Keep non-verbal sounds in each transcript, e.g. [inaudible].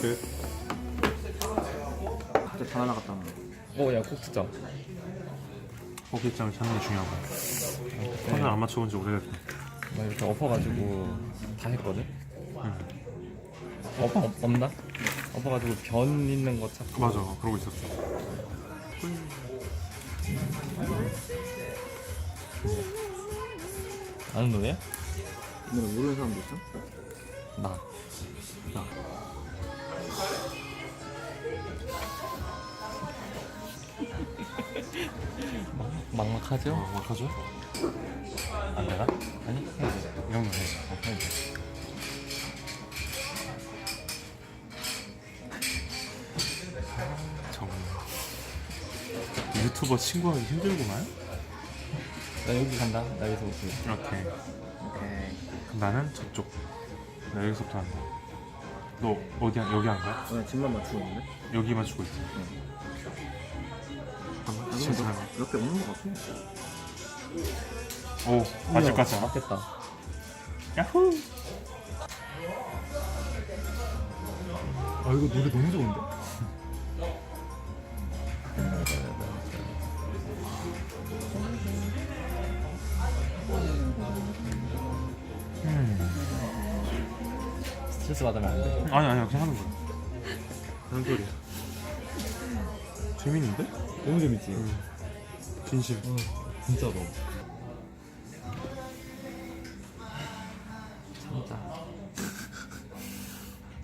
그 진짜 다 날아갔다. 어야 꼭지점 호기장을 찾는 게 중요하고. 선을 안 맞춰본 지 오래됐다 나 이렇게 엎어가지고 다 했거든? 엎, 엎, 없나? 엎어가지고 변 있는 거 찾고. 맞아. 그러고 있었어. 아는 노래야? 이 노래 모르는 사람도 있어? 나 나. 막막하죠? 어, 막하죠? 안 되나? 아니 해야지. 이 정도 해 어, 해야지. 정말. 유튜버 친구하기 힘들구만. 나 여기 간다. 나 여기서 오지. 이렇게 나는 저쪽 나 여기서부터 한다 너 어디 한 여기 한 거야? 오늘 집만 맞추고 있는데? 여기 맞추고 있지 아, 잠깐만 진짜 몇- 몇개 없는 거 같아. 오 맞을 것 같지 않아? 맞겠다 야호 아 이거 노래 너무 좋은데? 스트레스 받으면 안 돼? 아니 아니야 그냥 하는 거야. 무슨 소리야. 재밌는데? 너무 재밌지? 진심. 진짜로 참자.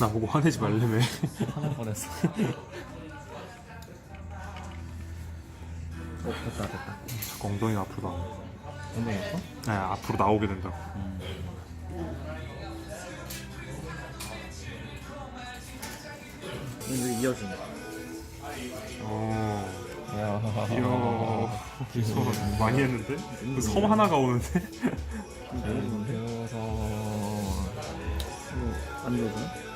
나보고 화내지 말래매. 화날 뻔했어. 어 됐다 됐다. 자꾸 엉덩이가 앞으로 나와 엉덩이 아파? 네 앞으로 나오게 된다고 이거 이어지네. 오야 이야 서 많이 했는데? 그섬 하나가 오는데? 이거 안 이어지네?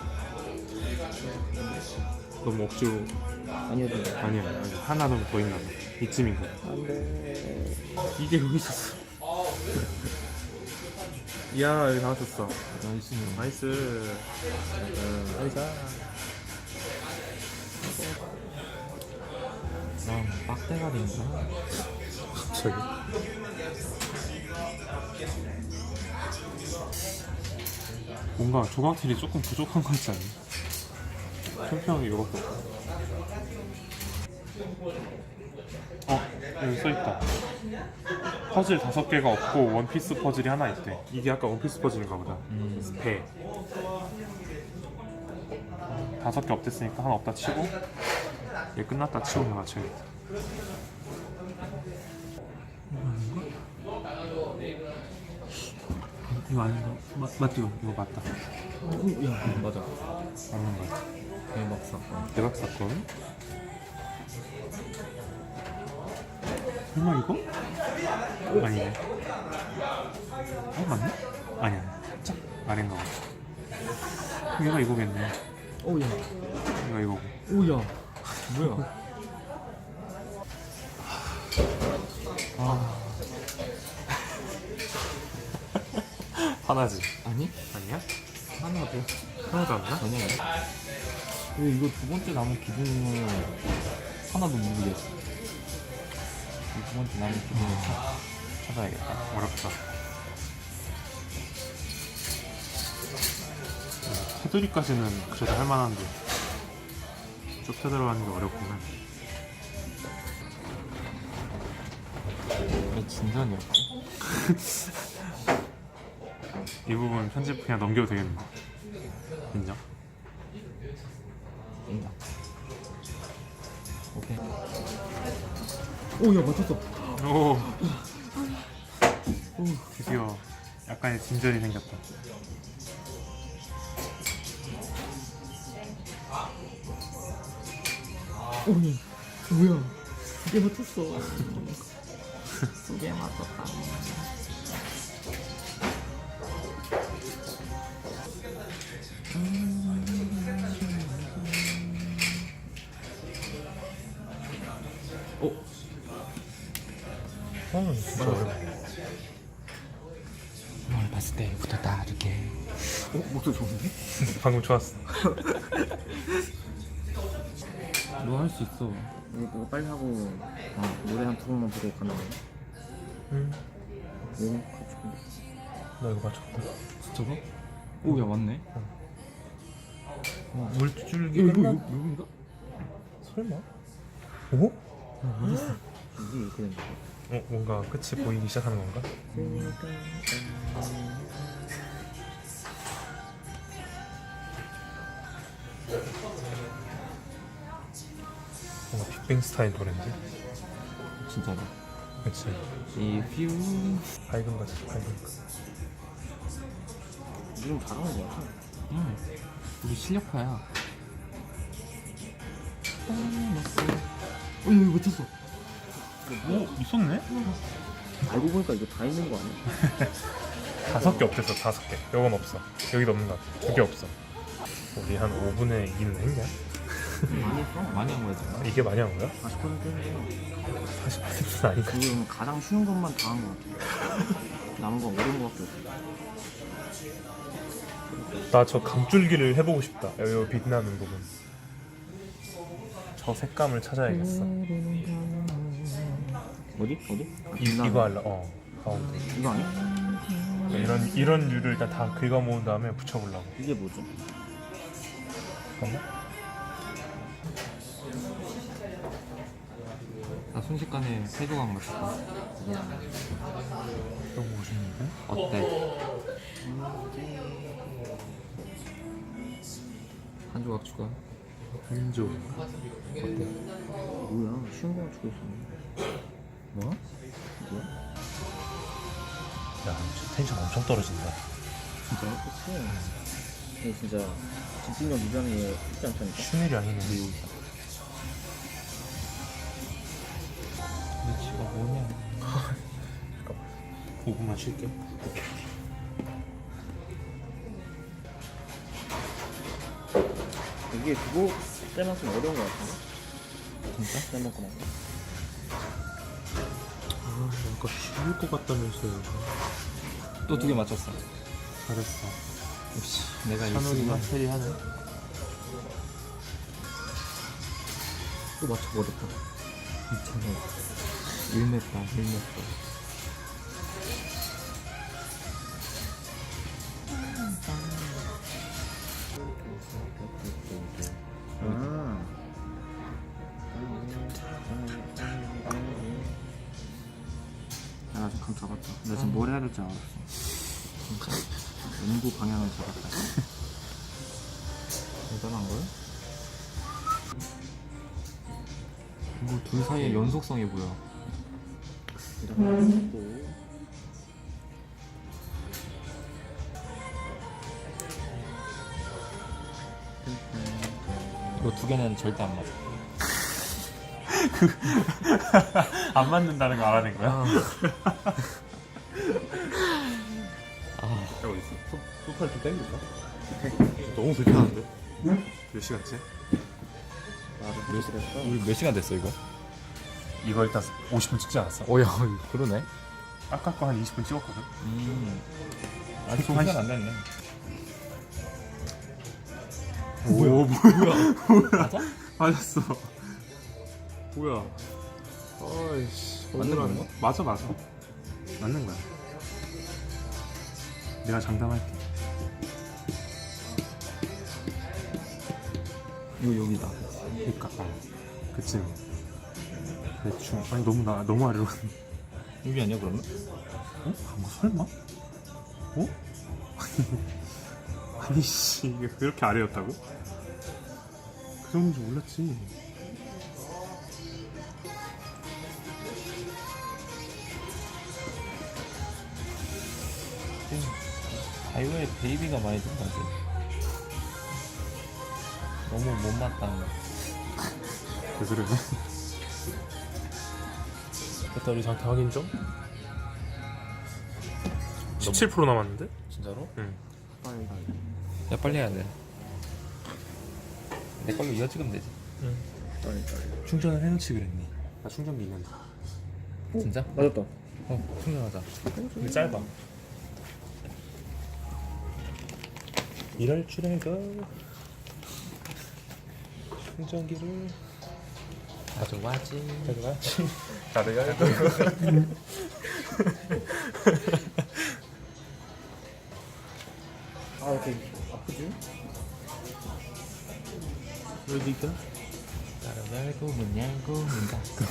너무 억지로 안. 아니야 아니야 하나 더 있나 봐 이쯤인 거야 안 돼. 이게 여기 있었어 이야 여기 나왔었어 나이스 나이스 나이스. 난 빡대가리인가? 갑자기? 뭔가 조각질이 조금 부족한 것 같지 않니? 평평하게 이거밖에 없어 어 여기 써있다. 퍼즐 다섯 개가 없고 원피스 퍼즐이 하나 있대. 이게 아까 원피스 퍼즐인가 보다. 배 다섯 개 없댔으니까 하나 없다 치고 얘 끝났다 치고 그냥 맞춰야겠다 이거 아닌가? 맞, 맞죠? 이거 맞다 야 맞아. 맞는 거 같아 대박 사건 대박 사건 설마 이거? 아니네 어 맞네? 아니야 살짝 아래인가 보다 그럼 얘가 이거겠네 오야. 얘가 이거고 오야. 뭐야? 하나지 아니? 아니야? 하나도 하나도 안 나? 전혀 왜 이거 두 번째 나무 기둥을 하나도 모르겠어 이 두 번째 나무 기둥을 찾, 찾아야겠다 어렵다 테두리까지는 그래도 할만한데 좁혀 들어가는 게 어렵구나 왜 진전이었고 [laughs] 이 부분 편집 그냥 넘겨도 되겠는데 인정? 인정 오케이 오야 맞췄어. 오. 오, [laughs] 드디어 약간의 진전이 생겼다. 오야. 뭐야? 두개 맞췄어. 두 개 맞췄다. 어 진짜 어려워 널 봤을 때부터 다르게 어? 뭐 목소리 좋은데? [laughs] 방금 좋았어. [laughs] 너 할 수 있어. 이거, 이거 빨리 하고 어, 노래 한두 곡만 부르고 가나? 응. 오, 가지고. 나 이거 맞췄다. 진짜가? 오, 야 맞네. 어, 물줄기 이거 이거 끝나? 요- 여긴가? 설마? 오? 이게 이렇게 된 거야. 어, 뭔가 끝이 보이기 시작하는 건가? 스타일 노래인데? 진짜로. 그치. If you 밝은 거지, 밝은 거. 좀 잘하는 거 같아. 응. 우리 실력파야. 어, 이거 맞췄어. 오, 있었네? 알고 보니까 이거 다 있는 거 아니야? [laughs] 다섯 개 없댔어, 다섯 개. 요건 없어. 여기도 없는 것 같아. 두 개 없어. 우리 한 5분의 2는 했냐? 많이 했어. 많이 한 거야. 이게 많이 한 거야? 40% 했는데. 40%는 아닌가? 지금 가장 쉬운 것만 다한거 같아. 남은 건 어려운 거밖에 없어. 나 저 감줄기를 해보고 싶다. 여기 빛나는 부분. 저 색감을 찾아야겠어. 어디? 어디? 아, 이, 빛나는 이거 할라. 어. 가운데. 이거 아니야? 이런 이런 류를 일단 다 긁어 모은 다음에 붙여보려고. 이게 뭐지? 잠깐만. 순식간에 세 조각 맞췄다. 너무 멋있는데? 어때? 한 조각 추가. 한조. 뭐야? 쉬운 거 가지고 있어. 뭐? 야, 진짜 텐션 엄청 떨어진다. 진짜? 그치? 이게 진짜 집중력 유지하는 쉽지 않다니까? 쉬운 일이 아니네. 뭐냐? 잠깐만. 5분만 쉴게. 이게 그거 짤만큼 어려운 거 같은데? 진짜? 짤만큼 한 거? 아, 뭔가 쉬울 것 같다면서요. 또 두 개 맞췄어. 잘했어. 역시 내가 찬우리가 있으면 캐리하네. 또 맞춰버렸다. 미쳤네. 일냈다, 일냈다. 아. 아, 감 잡았다. 나 지금 뭘 해야 될지 알았어. 연구 방향을 잡았다. 대단한 걸? 이거 둘 사이의 연속성이 보여. 이렇게 잡고. 이거 두 개는 절대 안 맞아. [laughs] 안 맞는다는 거 알아낸 거야? 아, [laughs] 여기 있어. 소, 소파를 좀 땡길까? 너무 불편한데? 몇 시간째? 나도 몇? 우리 몇 시간 됐어 이거? 이거 일단 50분 찍지 않았어? 오야, 그러네. 아까 거 한 20분 찍었거든? 음. 아직 한두 시간 시- 안 됐네. 오, 뭐야? 맞아? 맞았어. 뭐야? 아이씨. 맞는 억울하네. 건가? 맞아, 맞아. 맞는 거야. 내가 장담할게. 이거 여기다. 그니까, 어. 그치. 대충. 아니, 너무 나, 너무 아래로. 여기 아니야 그러면? 어? 아, 뭐, 설마? 어? 아니, [laughs] 아니, 씨. 이게 그렇게 아래였다고? 그 정도인 줄 몰랐지. 바이오에 베이비가 많이 든다지. 너무 못마땅한 거. 왜 그래? 배터리 상태 확인 좀. 17% 남았는데? 진짜로? 응. 빨리 가. 야 빨리 해야 돼. 내 걸로 이어 찍으면 되지. 응. 빨리 빨리. 충전을 해놓지 그랬니? 나 충전기 있는데. 진짜? 맞았다. 어 충전하자. 근데 짧아. 이럴 줄 알고 충전기를 가져와지. 나도 열고 아 이렇게 아프지? 어디가? 나를 열고 문 열고 문 닫고.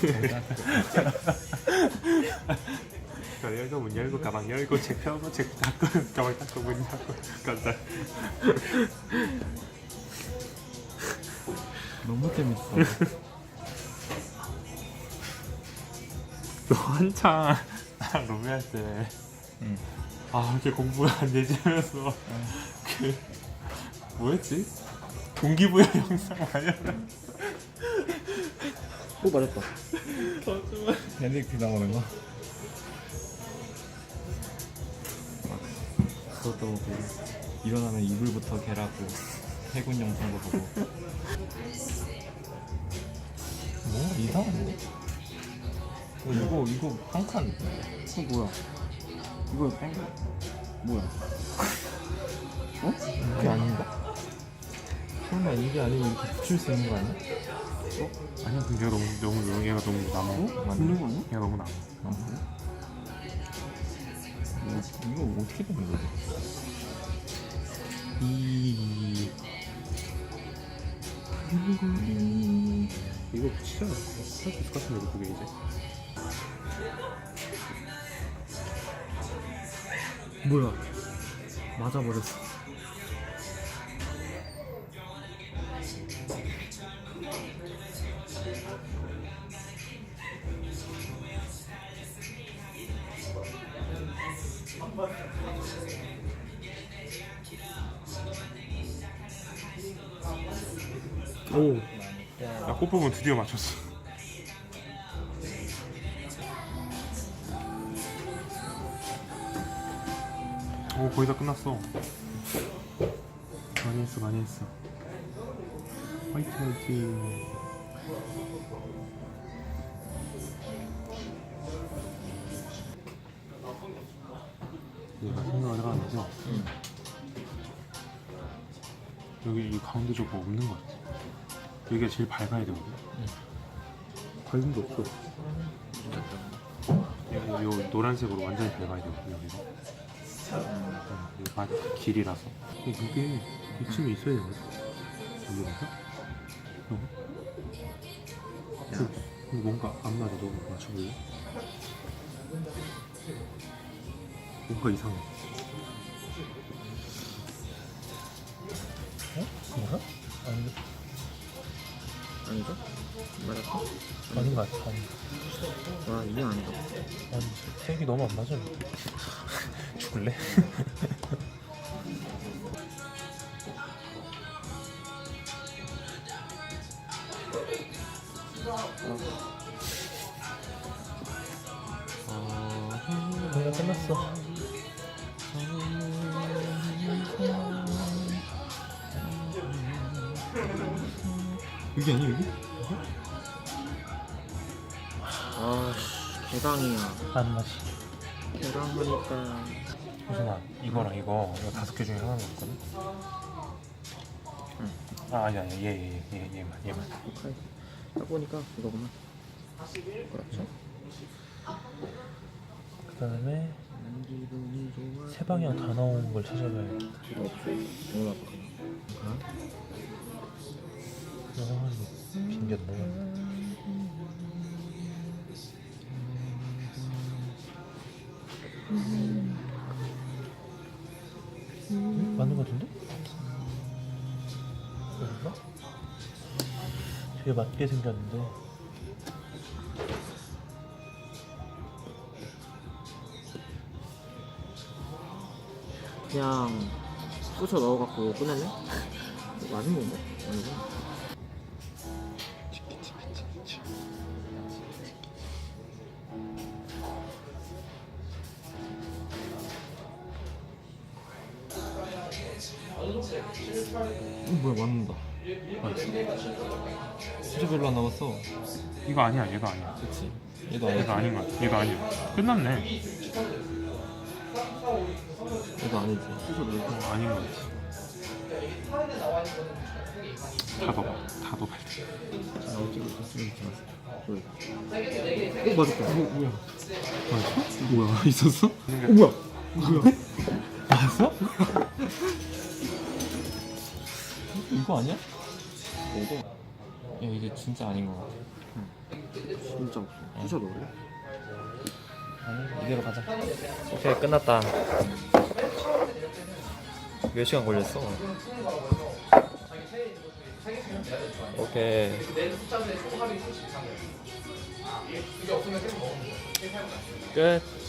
저 열고 문 열고 가방 열고 책 펴고 책 닫고 가방 닫고 문 닫고 간다 너무 재밌어. [laughs] 너 한창 나랑 로미할 때 응. 아, 이렇게 공부 안 되지면서 그 뭐였지? 동기부여 영상 하라. 오 맞았다. 밴딩 나오는 거. 그것도 그 일어나면 이불부터 개라고 해군 영상도 보고. 뭐 이상한데? 어, 이거 이거 한 칸. 이거 뭐야? 이거 뺑 뭐야? 이게 아닌가? 설마 이게 아니고 이렇게 붙일 수 있는 거 아니야? 아니야, 근데 얘가 너무 너무 너무 얘가 너무 남아. 맞는 거 아니야? 얘가 너무 남아. 아, 그래? 이거, 이거 어떻게 되는 거지? 이 이거 진짜 할수 있을 것 같은데 그게 이제. 뭐야? 맞아버렸어. 오. 나 꽃부분 드디어 맞췄어. 거의 다 끝났어. 많이 했어 많이 했어. 화이팅 화이팅. 내가 생각을 해봤는데 여기 이 가운데 저거 없는 것 같아. 여기가 제일 밝아야 되거든. 밝은 게 없어. 요 노란색으로 완전히 밝아야 되거든 여기가. 어, 이거 마- 길이라서. 이게 이쯤에 있어야 되거든. 여기라서. 어? 그, 근데 뭔가 안 맞아. 너 맞춰볼래? 뭔가 이상해. 뭐야? 아니, 아니죠? 맞았어? 아닌 것 같아. 아니, 와 이게 아니다. 아니 색이 너무 안 맞아. 죽을래? 내가 끝났어. 여기 아니 여기? 아 개강이야. 안 맞지. 개강하니까 호준아 이거랑 이거 이거 다섯 개 중에 하나는 없거든? 아 아니 아니 얘얘얘 얘, 얘, 얘만 얘만 오카이. 딱 보니까 이거구나. 그렇죠? 그 다음에 난 기분이 좋아. 세 방향 다 나오는 걸 찾아봐야 돼. 필요 없어. 너무 나쁘구나. 아, 빈겼네. 응? 맞는 것 같은데? 그런가? 되게 맞게 생겼는데 그냥 꽂혀 넣어갖고 끝냈네? [laughs] 맞은 건가? 아니구나. 어, 뭐야 맞는다. 진짜 별로 안 남았어. 이거 아니야 얘가 아니야. 그치. 얘도 아니야. 얘가 아닌 것 같아. 얘가 아니야. 끝났네. 얘도 아니지. 어, 아닌 것 같아. 다도 다도 발대. 나 찍고 있어 찍고 있지 마 어, 맞았다. 뭐, 뭐야? 맞았어? 뭐야? 있었어? 어 뭐야? [laughs] 뭐야? 나왔어? 이거 아니야? 뭐고? 야 이게 진짜 아닌 것 같아. 진짜 없어 그래? 아니 이대로 가자. 오케이 끝났다. 몇 시간 걸렸어? 오케이. 끝.